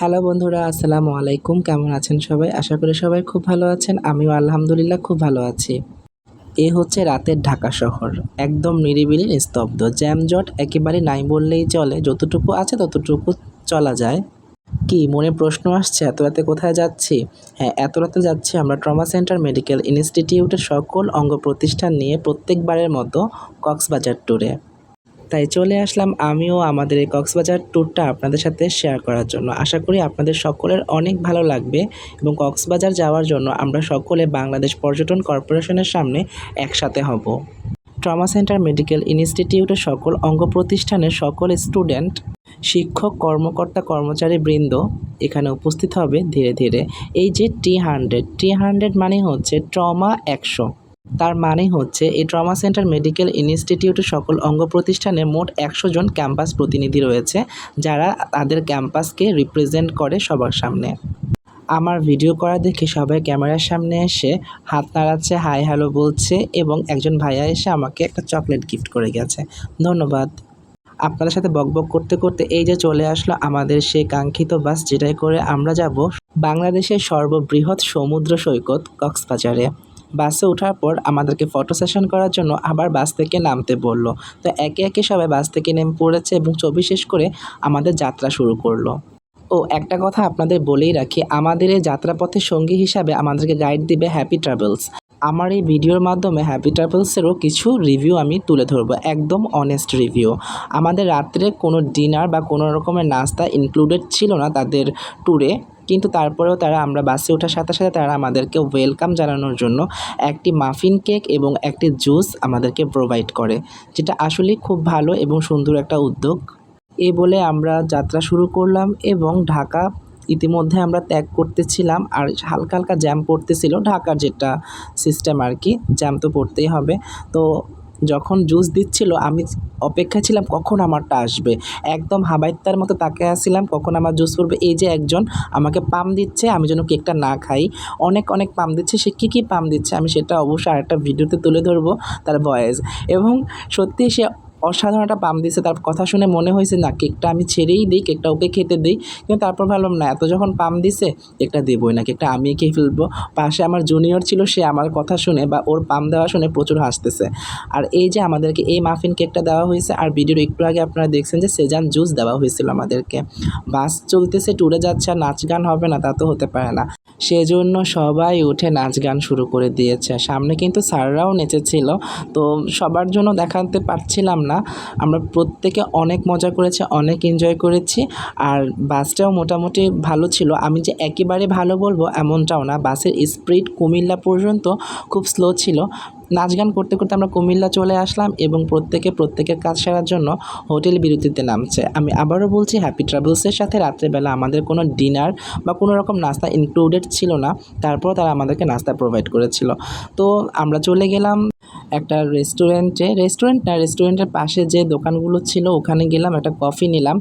Hello বন্ধুরা, আসসালামু আলাইকুম। কেমন আছেন সবাই? আশা করি সবাই খুব ভালো আছেন। আমিও আলহামদুলিল্লাহ খুব ভালো আছি। এ হচ্ছে রাতের ঢাকা শহর। একদম নিরিবিলি, নিস্তব্ধ, জ্যামজট একেবারে নাই বললেই চলে। যতটুকু আছে ততটুকু চলা যায়। কি, মনে প্রশ্ন আসছে, এত রাতে কোথায় যাচ্ছি? হ্যাঁ এত রাতে যাচ্ছি আমরা ট্রমা সেন্টার, মেডিকেল ইনস্টিটিউটের সকল অঙ্গ প্রতিষ্ঠান নিয়ে প্রত্যেকবারের মতো কক্সবাজার ট্যুরে তাই চলে আসলাম আমিও আমাদের এই কক্সবাজার ট্যুরটা আপনাদের সাথে শেয়ার করার জন্য। আশা করি আপনাদের সকলের অনেক ভালো লাগবে এবং কক্সবাজার যাওয়ার জন্য আমরা সকলে বাংলাদেশ পর্যটন কর্পোরেশনের সামনে একসাথে হব। ট্রমা সেন্টার মেডিকেল ইনস্টিটিউটের সকল অঙ্গ প্রতিষ্ঠানের সকল স্টুডেন্ট, শিক্ষক, কর্মকর্তা, কর্মচারী বৃন্দ এখানে উপস্থিত হবে ধীরে ধীরে। এই যে টি হান্ড্রেড টি হান্ড্রেড মানে হচ্ছে ট্রমা একশো। তার মানে হচ্ছে, এই ট্রমা সেন্টার মেডিকেল ইনস্টিটিউটের সকল অঙ্গ প্রতিষ্ঠানে মোট একশো জন ক্যাম্পাস প্রতিনিধি রয়েছে, যারা তাদের ক্যাম্পাসকে রিপ্রেজেন্ট করে সবার সামনে। আমার ভিডিও করা দেখে সবাই ক্যামেরার সামনে এসে হাত নাড়াচ্ছে, হাই হ্যালো বলছে এবং একজন ভাইয়া এসে আমাকে একটা চকলেট গিফট করে গেছে। ধন্যবাদ। আপনাদের সাথে বকবক করতে করতে এই যে চলে আসলো আমাদের সেই কাঙ্ক্ষিত বাস, যেটাই করে আমরা যাব বাংলাদেশের সর্ববৃহৎ সমুদ্র সৈকত কক্সবাজারে। বাসে ওঠার পর আমাদেরকে ফটো সেশন করার জন্য আবার বাস থেকে নামতে বলল। তো একে একে সবাই বাস থেকে নেমে পড়েছে এবং ছবি শেষ করে আমাদের যাত্রা শুরু করল। ও, একটা কথা আপনাদের বলেই রাখি, আমাদের এই যাত্রাপথের সঙ্গী হিসাবে আমাদেরকে গাইড দিবে হ্যাপি ট্রাভেলস আমার এই ভিডিওর মাধ্যমে হ্যাপি ট্রাভেলসেরও কিছু রিভিউ আমি তুলে ধরবো, একদম অনেস্ট রিভিউ আমাদের রাত্রে কোনো ডিনার বা কোনো রকমের নাস্তা ইনক্লুডেড ছিল না তাদের ট্যুরে কিন্তু তারপরেও তারা আমরা বাসে ওঠার সাথে সাথে তারা আমাদেরকে ওয়েলকাম জানানোর জন্য একটি মাফিন কেক এবং একটি জুস আমাদেরকে প্রোভাইড করে, যেটা আসলেই খুব ভালো এবং সুন্দর একটা উদ্যোগ। এ বলে আমরা যাত্রা শুরু করলাম এবং ঢাকা ইতিমধ্যে আমরা ত্যাগ করতেছিলাম আর হালকা হালকা জ্যাম পড়তেছিল ঢাকার যেটা সিস্টেম আর কি জ্যাম তো পড়তেই হবে। তো যখন জুস দিচ্ছিল, আমি অপেক্ষা ছিলাম কখন আমারটা আসবে। একদম হাবাইত্তার মতো তাকে আসছিলাম, কখন আমার জুস পড়বে। এই যে একজন আমাকে পাম দিচ্ছে, আমি যেন কেকটা না খাই। অনেক অনেক পাম দিচ্ছে, সে কী কী পাম দিচ্ছে, আমি সেটা অবশ্যই আরেকটা ভিডিওতে তুলে ধরবো তার ভয়েস এবং সত্যি সে অসাধারণ একটা পাম দিয়েছে। তার কথা শুনে মনে হয়েছে, না, কেকটা আমি ছেড়েই দিই, কেকটা ওকে খেতে দিই। কিন্তু তারপর ভাবলাম, না, এত যখন পাম দিছে, কেকটা দেবই না, কেকটা আমি খেয়ে ফেলব। পাশে আমার জুনিয়র ছিল, সে আমার কথা শুনে বা ওর পাম দেওয়া শুনে প্রচুর হাসতেছে। আর এই যে আমাদেরকে এই মাফিন কেকটা দেওয়া হয়েছে, আর ভিডিওর একটু আগে আপনারা দেখছেন যে সেজান জুস দেওয়া হয়েছিল আমাদেরকে। বাস চলতেছে ট্যুরে যাচ্ছে, আর নাচ গান হবে না, তা তো হতে পারে না। সেজন্য সবাই উঠে নাচ গান শুরু করে দিয়েছে। সামনে কিন্তু স্যাররাও নেচেছিল, তো সবার জন্য দেখাতে পারছিলাম না। আমরা প্রত্যেকে অনেক মজা করেছি, অনেক এনজয় করেছি। আর বাসটাও মোটামুটি ভালো ছিল। আমি যে একেবারে ভালো বলব এমনটাও না। বাসের স্পিড কুমিল্লা পর্যন্ত খুব স্লো ছিল। নাচ গান করতে করতে আমরা কুমিল্লা চলে আসলাম এবং প্রত্যেকে প্রত্যেকের কাজ সারার জন্য হোটেল বিরতিতে নামছে। আমি আবারও বলছি হ্যাপি ট্রাভেলসের সাথে রাত্রেবেলা আমাদের কোনো ডিনার বা কোনো রকম নাস্তা ইনক্লুডেড ছিল না। তারপর তারা আমাদেরকে নাস্তা প্রোভাইড করেছিল। তো আমরা চলে গেলাম। একটা রেস্টুরেন্টে রেস্টুরেন্ট না রেস্টুরেন্টের পাশে যে দোকানগুলো ছিল, ওখানে গেলাম, একটা কফি নিলাম।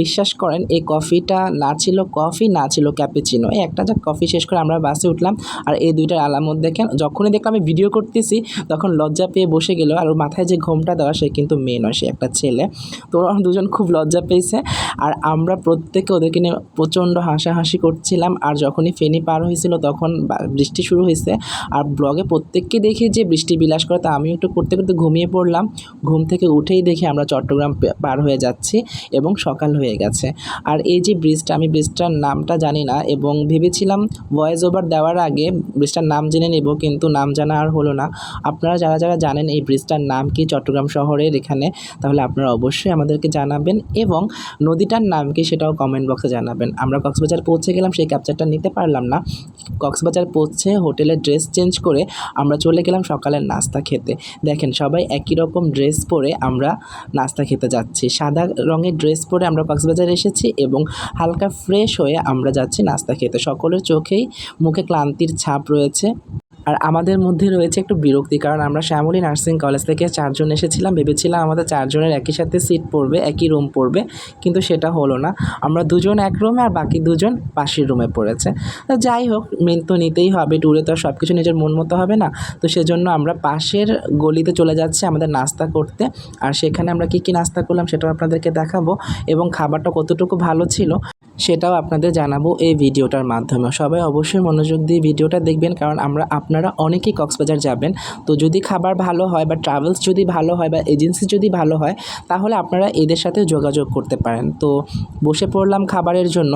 বিশ্বাস করেন, এই কফিটা না ছিল কফি না ছিল ক্যাপেচিনো এই একটা যা কফি শেষ করে আমরা বাসে উঠলাম, আর এই দুইটার আলামত দেখেন যখনই দেখলাম আমি ভিডিও করতেছি, তখন লজ্জা পেয়ে বসে গেল, আর মাথায় যে ঘোমটা দেওয়া, সে কিন্তু মেয়ে নয়, সে একটা ছেলে। তো দুজন খুব লজ্জা পেয়েছে, আর আমরা প্রত্যেকে ওদেরকে নিয়ে প্রচণ্ড হাসাহাসি করছিলাম, আর যখনই ফেনি পার হয়েছিল, তখন বৃষ্টি শুরু হয়েছে। আর ব্লগে প্রত্যেককে দেখি যে বৃষ্টি বিলাস করে তা আমিও একটু করতে করতে ঘুমিয়ে পড়লাম। ঘুম থেকে উঠেই দেখি আমরা চট্টগ্রাম পার হয়ে যাচ্ছি এবং সকাল হয়ে গেছে। আর এই যে ব্রিজটা, আমি ব্রিজটার নামটা জানি না এবং ভেবেছিলাম ভয়েস ওভার দেওয়ার আগে ব্রিজটার নাম জেনে নেব, কিন্তু নাম জানা আর হলো না। আপনারা যারা যারা জানেন এই ব্রিজটার নাম কি চট্টগ্রাম শহরের এখানে, তাহলে আপনারা অবশ্যই আমাদেরকে জানাবেন এবং নদীটার নাম কি সেটাও কমেন্ট বক্সে জানাবেন। আমরা কক্সবাজার পৌঁছে গেলাম, সেই ক্যাপচারটা নিতে পারলাম না। কক্সবাজার পৌঁছে হোটেলে ড্রেস চেঞ্জ করে আমরা চলে গেলাম সকালের নাস্তা খেতে। দেখেন, সবাই একই রকম ড্রেস পরে আমরা নাস্তা খেতে যাচ্ছি। সাদা রঙের ড্রেস পরে আমরা কক্সবাজার এসেছি এবং হালকা ফ্রেশ হয়ে আমরা যাচ্ছি নাস্তা খেতে। সকলের চোখেই মুখে ক্লান্তির ছাপ রয়েছে। আর আমাদের মধ্যে রয়েছে একটু বিরক্তি, কারণ আমরা শ্যামলী নার্সিং কলেজ থেকে চারজন এসেছিলাম, ভেবেছিলাম আমাদের চারজনের একই সাথে সিট পড়বে, একই রুম পড়বে, কিন্তু সেটা হলো না। আমরা দুজন এক রুমে আর বাকি দুজন পাশের রুমে পড়েছে। তো যাই হোক, মেন তো নিতেই হবে, ট্যুরে তো সব কিছু নিজের মন মতো হবে না। তো সেজন্য আমরা পাশের গলিতে চলে যাচ্ছি আমাদের নাস্তা করতে, আর সেখানে আমরা কী কী নাস্তা করলাম সেটাও আপনাদেরকে দেখাবো, এবং খাবারটা কতটুকু ভালো ছিল সেটাও আপনাদের জানাব এই ভিডিওটার মাধ্যমে। সবাই অবশ্যই মনোযোগ দিয়ে ভিডিওটা দেখবেন, কারণ আমরা আপনারা অনেকেই কক্সবাজার যাবেন। তো যদি খাবার ভালো হয় বা ট্রাভেলস যদি ভালো হয় বা এজেন্সি যদি ভালো হয়, তাহলে আপনারা এদের সাথে যোগাযোগ করতে পারেন। তো বসে পড়লাম খাবারের জন্য।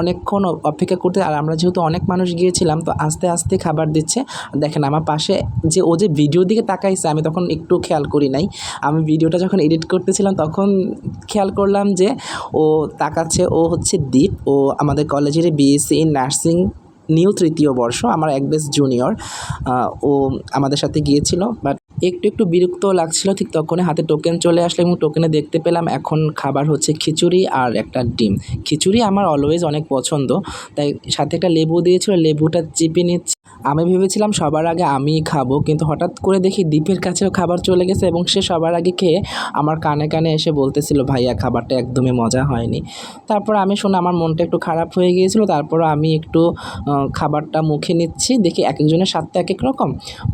অনেকক্ষণ অপেক্ষা করতে, আর আমরা যেহেতু অনেক মানুষ গিয়েছিলাম, তো আস্তে আস্তে খাবার দিচ্ছে। দেখেন আমার পাশে যে ও যে ভিডিও দিকে তাকাইছে, আমি তখন একটু খেয়াল করি নাই। আমি ভিডিওটা যখন এডিট করতেছিলাম, তখন খেয়াল করলাম যে ও তাকাচ্ছে, ও হচ্ছে দীপ। ও আমাদের কলেজের বিএসসি ইন নার্সিং নিউ তৃতীয় বর্ষ আমার এক ব্যাচ জুনিয়র ও আমাদের সাথে গিয়েছিল বাট একটু একটু বিরক্ত লাগছিল ঠিক তখনই হাতে টোকেন চলে আসলো এবং টোকেনে দেখতে পেলাম এখন খাবার হচ্ছে খিচুড়ি আর একটা ডিম। খিচুড়ি আমার অলওয়েজ অনেক পছন্দ, তাই সাথে একটা লেবু দিয়েছিল, লেবুটা চিপে নিচ্ছি। আমি ভেবেছিলাম সবার আগে আমিই খাব, কিন্তু হঠাৎ করে দেখি দ্বীপের কাছেও খাবার চলে গেছে এবং সে সবার আগে খেয়ে আমার কানে কানে এসে বলতেছিল, ভাইয়া, খাবারটা একদমই মজা হয়নি। তারপর আমি শুনে আমার মনটা একটু খারাপ হয়ে গিয়েছিল, তারপর আমি একটু খাবারটা মুখে নিচ্ছি, দেখি এক একজনের স্বাদটা এক এক রকম।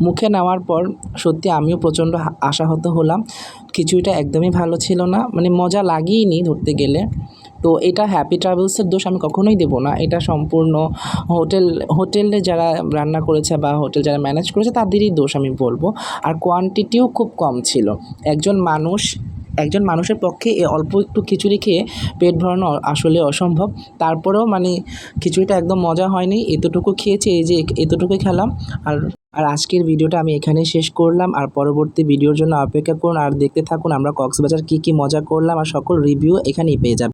মুখে নেওয়ার পর সত্যি আমিও প্রচণ্ড আশাহত হলাম। খিচুড়িটা একদমই ভালো ছিল না মানে মজা লাগিয়েনি ধরতে গেলে। তো এটা হ্যাপি ট্রাভেলসের দোষ আমি কখনোই দেবো না। এটা সম্পূর্ণ হোটেল, হোটেলে যারা রান্না করেছে বা হোটেল যারা ম্যানেজ করেছে তাদেরই দোষ আমি বলব। আর কোয়ান্টিটিও খুব কম ছিল। একজন মানুষ, একজন মানুষের পক্ষে এ অল্প একটু খিচুড়ি খেয়ে পেট ভরানো আসলে অসম্ভব। তারপরেও মানে খিচুড়িটা একদম মজা হয়নি। এতটুকু খেয়েছি, এই যে এতটুকুই খেলাম। আর আর আজকের ভিডিওটা আমি এখানেই শেষ করলাম। আর পরবর্তী ভিডিওর জন্য অপেক্ষা করুন। আর দেখতে থাকুন, আমরা কক্সবাজার কি কি মজা করলাম। আর সকল রিভিউ এখানেই পেয়ে যাবেন।